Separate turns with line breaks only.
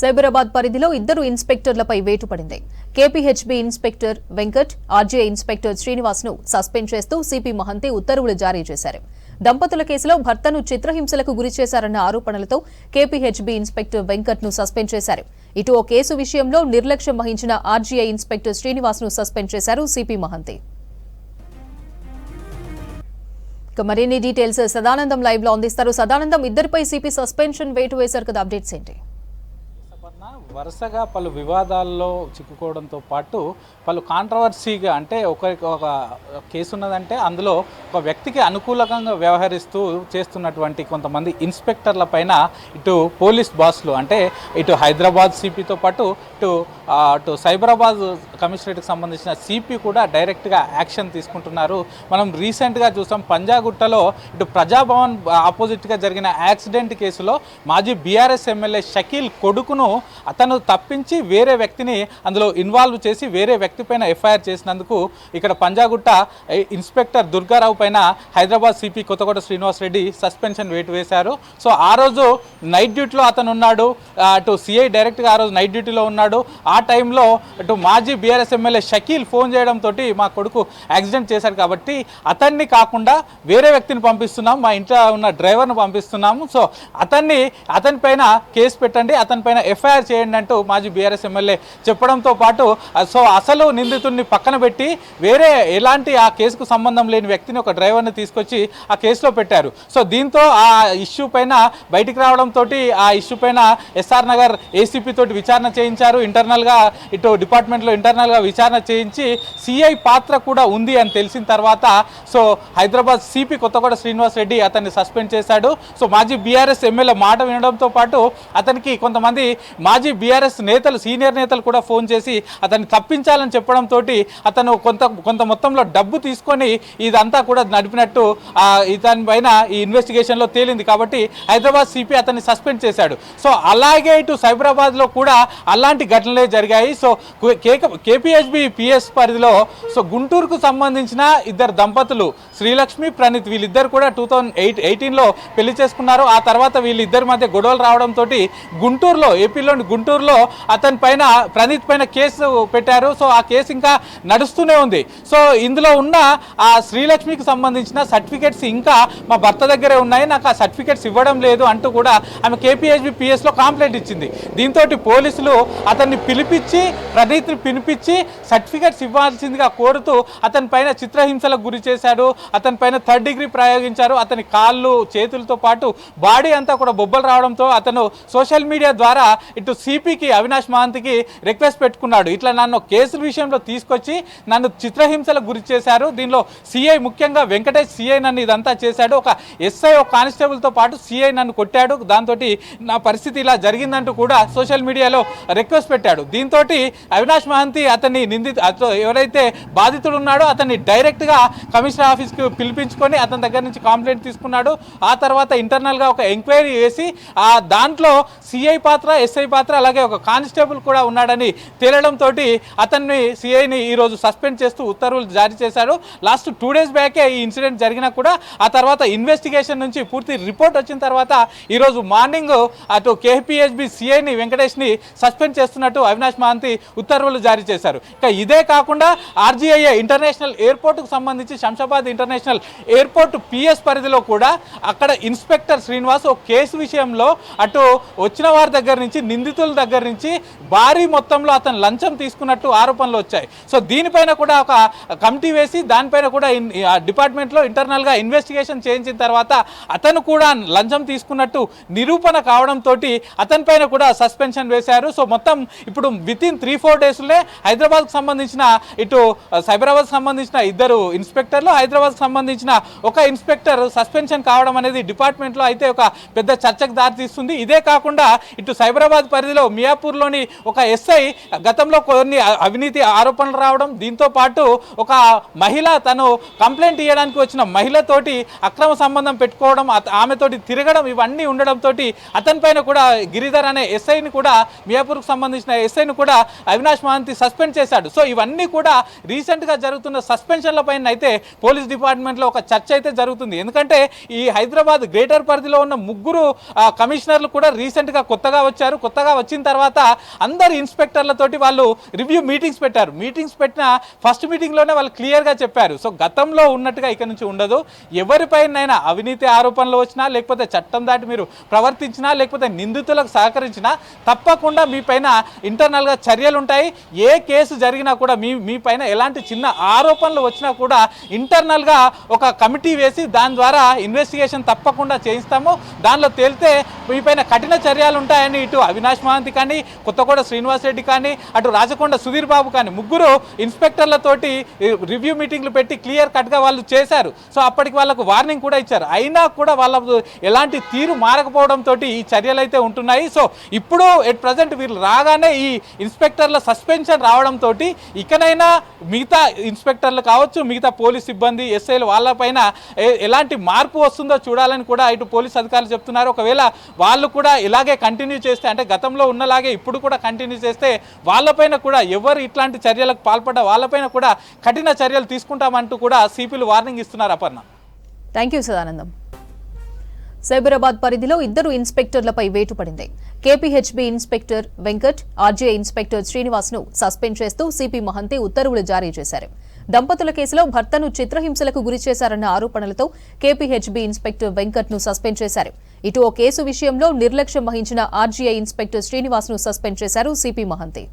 సైబరాబాద్ పరిధిలో ఇద్దరు ఇన్స్పెక్టర్లపై వేటు పడింది. KPHB inspector Venkat RGI inspector శ్రీనివాస్ను suspend చేస్తూ సిపి మహంతి ఉత్తర్వులు జారీ చేశారు. దంపతుల కేసులో భర్తను చిత్రహింసలకు గురి చేశారన్న ఆరోపణలతో కేపీహెచ్బీ ఇన్స్పెక్టర్ వెంకట్ను సస్పెండ్ చేశారు. ఇటు ఓ కేసు విషయంలో నిర్లక్ష్యం వహించిన ఆర్జీఐ ఇన్స్పెక్టర్ శ్రీనివాస్ను సస్పెండ్ చేశారు సిపి మహంతి. మరిన్ని డీటెయిల్స్ సదానందం లైవ్లో అందిస్తారు. సదానందం ఇద్దరిపై సిపి సస్పెన్షన్ వేటు వేశారు కదా. అప్డేట్స్ ఏంటి?
వరుసగా పలు వివాదాల్లో చిక్కుకోవడంతో పాటు పలు కాంట్రవర్సీగా అంటే ఒకరికి ఒక కేసు ఉన్నదంటే అందులో ఒక వ్యక్తికి అనుకూలంగా వ్యవహరిస్తూ చేస్తున్నటువంటి కొంతమంది ఇన్స్పెక్టర్ల పైన ఇటు పోలీస్ బాస్లు అంటే ఇటు హైదరాబాద్ సిపితో పాటు ఇటు అటు సైబరాబాద్ కమిషనరేట్కి సంబంధించిన సిపి కూడా డైరెక్ట్గా యాక్షన్ తీసుకుంటున్నారు. మనం రీసెంట్గా చూసాం పంజాగుట్టలో ఇటు ప్రజాభవన్ ఆపోజిట్గా జరిగిన యాక్సిడెంట్ కేసులో మాజీ బీఆర్ఎస్ ఎమ్మెల్యే షకీల్ కొడుకును అతను తప్పించి వేరే వ్యక్తిని అందులో ఇన్వాల్వ్ చేసి వేరే వ్యక్తి పైన ఎఫ్ఐఆర్ చేసినందుకు ఇక్కడ పంజాగుట్ట ఇన్స్పెక్టర్ దుర్గారావు పైన హైదరాబాద్ సిపి కొత్తకోట శ్రీనివాస్ రెడ్డి సస్పెన్షన్ వేటు వేశారు. సో ఆ రోజు నైట్ డ్యూటీలో అతను ఉన్నాడు. అటు సిఐ డైరెక్ట్గా ఆ రోజు నైట్ డ్యూటీలో ఉన్నాడు. ఆ టైంలో అటు మాజీ బీఆర్ఎస్ ఎమ్మెల్యే షకీల్ ఫోన్ చేయడంతో మా కొడుకు యాక్సిడెంట్ చేశాడు కాబట్టి అతన్ని కాకుండా వేరే వ్యక్తిని పంపిస్తున్నాం. మా ఇంట్లో ఉన్న డ్రైవర్ను పంపిస్తున్నాము. సో అతన్ని అతనిపైన కేసు పెట్టండి. అతని పైన ఎఫ్ఐఆర్ చేయండి అంటూ మాజీ బీఆర్ఎస్ ఎమ్మెల్యే చెప్పడంతో పాటు సో అసలు నిందితుడిని పక్కన పెట్టి వేరే ఎలాంటి ఆ కేసుకు సంబంధం లేని వ్యక్తిని ఒక డ్రైవర్ని తీసుకొచ్చి ఆ కేసులో పెట్టారు. సో దీంతో ఆ ఇష్యూ పైన బయటికి రావడంతో ఆ ఇష్యూ పైన ఎస్ఆర్ నగర్ ఏసీపీ తోటి విచారణ చేయించారు. ఇంటర్నల్గా ఇటు డిపార్ట్మెంట్లో ఇంటర్నల్గా విచారణ చేయించి సిఐ పాత్ర కూడా ఉంది అని తెలిసిన తర్వాత సో హైదరాబాద్ సిపి కొత్తగూడ శ్రీనివాస్ రెడ్డి అతన్ని సస్పెండ్ చేశాడు. సో మాజీ బీఆర్ఎస్ ఎమ్మెల్యే మాట వినడంతో పాటు అతనికి కొంతమంది మాజీ బీఆర్ఎస్ నేతలు సీనియర్ నేతలు కూడా ఫోన్ చేసి అతన్ని తప్పించాలని చెప్పడంతో అతను కొంత కొంత మొత్తంలో డబ్బు తీసుకొని ఇదంతా కూడా నడిపినట్టు దానిపైన ఇతని పైన ఈ ఇన్వెస్టిగేషన్లో తేలింది కాబట్టి హైదరాబాద్ సిపి అతన్ని సస్పెండ్ చేశాడు. సో అలాగే ఇటు సైబరాబాద్లో కూడా అలాంటి ఘటనలే జరిగాయి. సో కేపీహెచ్బి పిఎస్ పరిధిలో సో గుంటూరుకు సంబంధించిన ఇద్దరు దంపతులు శ్రీలక్ష్మి ప్రణీత్ వీళ్ళిద్దరు కూడా టూ థౌజండ్ ఎయిట్ ఎయిటీన్లో పెళ్ళి చేసుకున్నారు. ఆ తర్వాత వీళ్ళిద్దరి మధ్య గొడవలు రావడంతో గుంటూరులో ఏపీలోని గుంటూరులో అతని పైన ప్రణీత్ పైన కేసు పెట్టారు. సో ఆ కేసు ఇంకా నడుస్తూనే ఉంది. సో ఇందులో ఉన్న ఆ శ్రీలక్ష్మికి సంబంధించిన సర్టిఫికెట్స్ ఇంకా మా భర్త దగ్గరే ఉన్నాయి. నాకు ఆ సర్టిఫికెట్స్ ఇవ్వడం లేదు అంటూ కూడా ఆమె కేపీహెచ్బి పిఎస్లో కాంప్లైంట్ ఇచ్చింది. దీంతో పోలీసులు అతన్ని పిలిపించి ప్రణీత్ని పిలిపించి సర్టిఫికెట్స్ ఇవ్వాల్సిందిగా కోరుతూ అతని పైన చిత్రహింసలకు గురి చేశాడు. అతని పైన థర్డ్ డిగ్రీ ప్రయోగించారు. అతని కాళ్ళు చేతులతో పాటు బాడీ అంతా కూడా బొబ్బలు రావడంతో అతను సోషల్ మీడియా ద్వారా ఇటు సిపికి అవినాష్ మహంతికి రిక్వెస్ట్ పెట్టుకున్నాడు. ఇట్లా నన్ను కేసుల విషయంలో తీసుకొచ్చి నన్ను చిత్రహింసలకు గురి చేశారు. దీనిలో సిఐ ముఖ్యంగా వెంకటేష్ సిఐ నన్ను ఇదంతా చేశాడు. ఒక ఎస్ఐ ఒక కానిస్టేబుల్తో పాటు సిఐ నన్ను కొట్టాడు. దాంతో నా పరిస్థితి ఇలా జరిగిందంటూ కూడా సోషల్ మీడియాలో రిక్వెస్ట్ పెట్టాడు. దీంతో అవినాష్ మహంతి అతన్ని నిందిత ఎవరైతే బాధితుడు ఉన్నాడో అతన్ని డైరెక్ట్గా కమిషనర్ ఆఫీస్కి పిలిపించుకొని అతని దగ్గర నుంచి కంప్లైంట్ తీసుకున్నాడు. ఆ తర్వాత ఇంటర్నల్గా ఒక ఎంక్వైరీ చేసి ఆ దాంట్లో సిఐ పాత్ర ఎస్ఐ పాత్ర అలాగే ఒక కానిస్టేబుల్ కూడా ఉన్నాడని తేలడంతో అతన్ని సిఐని ఈరోజు సస్పెండ్ చేస్తూ ఉత్తర్వులు జారీ చేశారు. లాస్ట్ టూ డేస్ బ్యాకే ఈ ఇన్సిడెంట్ జరిగినా కూడా ఆ తర్వాత ఇన్వెస్టిగేషన్ నుంచి పూర్తి రిపోర్ట్ వచ్చిన తర్వాత ఈరోజు మార్నింగ్ అటు కేపీహెచ్బి సిఐని వెంకటేష్ని సస్పెండ్ చేస్తున్నట్టు అవినాష్ మహంతి ఉత్తర్వులు జారీ చేశారు. ఇక ఇదే కాకుండా ఆర్జీఐఏ ఇంటర్నేషనల్ ఎయిర్పోర్ట్కు సంబంధించి శంషాబాద్ ఇంటర్నేషనల్ ఎయిర్పోర్ట్ పిఎస్ పరిధిలో కూడా అక్కడ ఇన్స్పెక్టర్ శ్రీనివాస్ ఒక కేసు విషయంలో అటు వచ్చిన వారి దగ్గర నుంచి నిందితుల దగ్గర నుంచి భారీ మొత్తంలో అతను లంచం తీసుకున్నట్టు ఆరోపణలు వచ్చాయి. సో దీనిపైన కూడా ఒక కమిటీ వేసి దానిపైన కూడా డిపార్ట్మెంట్లో ఇంటర్నల్గా ఇన్వెస్టిగేషన్ చేయించిన తర్వాత అతను కూడా లంచం తీసుకున్నట్టు నిరూపణ కావడంతో అతని పైన కూడా సస్పెన్షన్ వేశారు. సో మొత్తం ఇప్పుడు విత్ ఇన్ త్రీ ఫోర్ డేస్లోనే హైదరాబాద్కు సంబంధించిన ఇటు సైబరాబాద్కు సంబంధించిన ఇద్దరు ఇన్స్పెక్టర్లు హైదరాబాద్కు సంబంధించిన ఒక ఇన్స్పెక్టర్ సస్పెన్షన్ కావడం అనేది డిపార్ట్మెంట్లో అయితే ఒక పెద్ద చర్చకు దారితీస్తుంది. ఇదే కాకుండా ఇటు సైబరాబాద్ పరిధిలో మియాపూర్లోని ఒక ఎస్ఐ గతంలో కొన్ని అవినీతి ఆరోపణలు రావడం దీంతో పాటు ఒక మహిళ తను కంప్లైంట్ ఇవ్వడానికి వచ్చిన మహిళతోటి అక్రమ సంబంధం పెట్టుకోవడం ఆమెతోటి తిరగడం ఇవన్నీ ఉండడంతో అతనిపైన కూడా గిరిధర్ అనే ఎస్ఐని కూడా మియాపూర్కు సంబంధించిన ఎస్ఐని కూడా అవినాష్ మహంతి సస్పెండ్ చేశాడు. సో ఇవన్నీ కూడా రీసెంట్గా జరుగుతున్న సస్పెన్షన్ల పైన అయితే పోలీస్ డిపార్ట్మెంట్లో ఒక చర్చ అయితే జరుగుతుంది. ఎందుకంటే ఈ హైదరాబాద్ గ్రేటర్ పరిధిలో ఉన్న ముగ్గురు కమిషనర్లు కూడా రీసెంట్గా కొత్తగా వచ్చారు. కొత్తగా వచ్చిన వచ్చిన తర్వాత అందరు ఇన్స్పెక్టర్లతోటి వాళ్ళు రివ్యూ మీటింగ్స్ పెట్టారు. మీటింగ్స్ పెట్టిన ఫస్ట్ మీటింగ్లోనే వాళ్ళు క్లియర్గా చెప్పారు. సో గతంలో ఉన్నట్టుగా ఇక నుంచి ఉండదు. ఎవరిపైనైనా అవినీతి ఆరోపణలు వచ్చినా లేకపోతే చట్టం దాటి మీరు ప్రవర్తించినా లేకపోతే నిందితులకు సహకరించినా తప్పకుండా మీ పైన ఇంటర్నల్గా చర్యలు ఉంటాయి ఏ కేసు జరిగినా కూడా మీ మీ పైన ఎలాంటి చిన్న ఆరోపణలు వచ్చినా కూడా ఇంటర్నల్గా ఒక కమిటీ వేసి దాని ద్వారా ఇన్వెస్టిగేషన్ తప్పకుండా చేయిస్తాము. దానిలో తేలితే మీ పైన కఠిన చర్యలు ఉంటాయని ఇటు అవినాష్ మహాంతి కానీ కొత్తగూడ శ్రీనివాస్ రెడ్డి కానీ అటు రాజకొండ సుధీర్ బాబు కానీ ముగ్గురు ఇన్స్పెక్టర్లతోటి రివ్యూ మీటింగ్లు పెట్టి క్లియర్ కట్గా వాళ్ళు చేశారు. సో అప్పటికి వాళ్ళకు వార్నింగ్ కూడా ఇచ్చారు. అయినా కూడా వాళ్ళ ఎలాంటి తీరు మారకపోవడంతో ఈ చర్యలు అయితే ఉంటున్నాయి. సో ఇప్పుడు ఎట్ ప్రజెంట్ వీళ్ళు రాగానే ఈ ఇన్స్పెక్టర్ల సస్పెన్షన్ రావడంతో ఇకనైనా మిగతా ఇన్స్పెక్టర్లు కావచ్చు మిగతా పోలీస్ సిబ్బంది ఎస్ఐలు వాళ్ళపైన ఎలాంటి మార్పు వస్తుందో చూడాలని కూడా ఇటు పోలీస్ అధికారులు చెప్తున్నారు. ఒకవేళ వాళ్ళు కూడా ఇలాగే కంటిన్యూ చేస్తే అంటే గతంలో ఉన్నలాగే ఇప్పుడు కూడా కంటిన్యూ చేస్తే వాళ్ళపైన కూడా ఎవరు ఇట్లాంటి చర్యలకు పాల్పడ్డ వాళ్ళపైన కూడా కఠిన చర్యలు తీసుకుంటామంటూ కూడా సిపిలు వార్నింగ్ ఇస్తున్నారు Aparna.
Thank you Sadanandam. Cyberabad పరిధిలో ఇద్దరు ఇన్స్పెక్టర్లపై వేటు పడింది. KPHB inspector Venkat RGI inspector శ్రీనివాస్ను suspend చేస్తూ సిపి మహంతి ఉత్తర్వులు జారీ చేశారు. దంపతుల కేసులో భర్తను చిత్రహింసలకు గురి చేశారన్న ఆరోపణలతో కేపీహెచ్బీ ఇన్స్పెక్టర్ వెంకట్ను సస్పెండ్ చేశారు. ఇటు ఓ కేసు విషయంలో నిర్లక్ష్యం వహించిన ఆర్జీఐ ఇన్స్పెక్టర్ శ్రీనివాస్ను సస్పెండ్ చేశారు సిపి మహంతి.